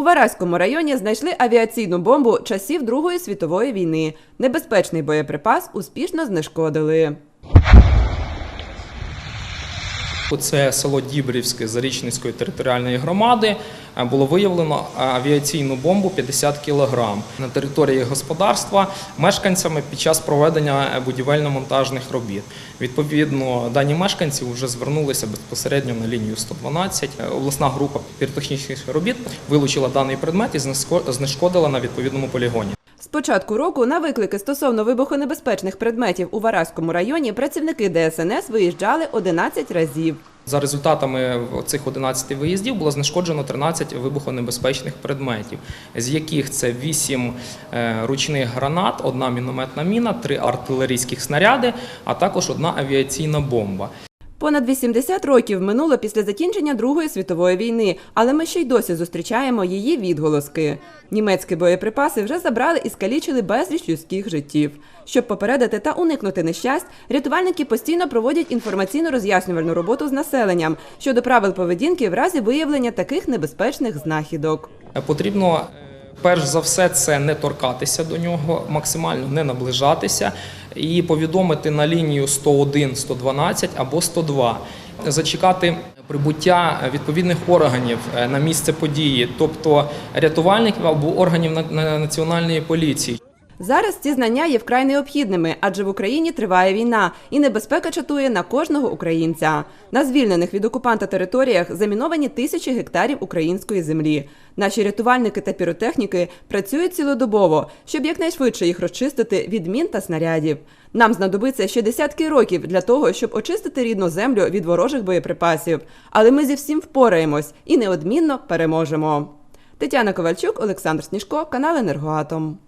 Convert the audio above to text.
У Вараському районі знайшли авіаційну бомбу часів Другої світової війни. Небезпечний боєприпас успішно знешкодили. Це село Дібрівське Зарічницької територіальної громади. Е, Було виявлено авіаційну бомбу 50 кг на території господарства мешканцями під час проведення будівельно-монтажних робіт. Відповідно, дані мешканці вже звернулися безпосередньо на лінію 112. Е, Обласна група піротехнічних робіт вилучила даний предмет і знешкодила на відповідному полігоні. Початку року на виклики стосовно вибухонебезпечних предметів у Вараському районі працівники ДСНС виїжджали 11 разів. За результатами цих 11 виїздів було знешкоджено 13 вибухонебезпечних предметів, з яких це 8 е, ручних гранат, одна мінометна міна, 3 артилерійських снаряди, а також одна авіаційна бомба. Понад 80 років минуло після закінчення Другої світової війни, але ми ще й досі зустрічаємо її відголоски. Німецькі боєприпаси вже забрали і скалічили безліч людських життів. Щоб попередити та уникнути нещасть, рятувальники постійно проводять інформаційно-роз'яснювальну роботу з населенням щодо правил поведінки в разі виявлення таких небезпечних знахідок. Потрібно перш за все це не торкатися до нього, максимально не наближатися і повідомити на лінію 101, 112 або 102. Зачекати прибуття відповідних органів е, на місце події, тобто рятувальників або органів на- на- національної поліції. Зараз ці знання є вкрай необхідними, адже в Україні триває війна, і небезпека чатує на кожного українця. На звільнених від окупанта територіях заміновані тисячі гектарів української землі. Наші рятувальники та піротехніки працюють цілодобово, щоб якнайшвидше їх розчистити від мін та снарядів. Нам знадобиться ще десятки років для того, щоб очистити рідну землю від ворожих боєприпасів. Але ми зі всім впораємось і неодмінно переможемо. Тетяна Ковальчук, Олександр Сніжко, канал Енергоатом.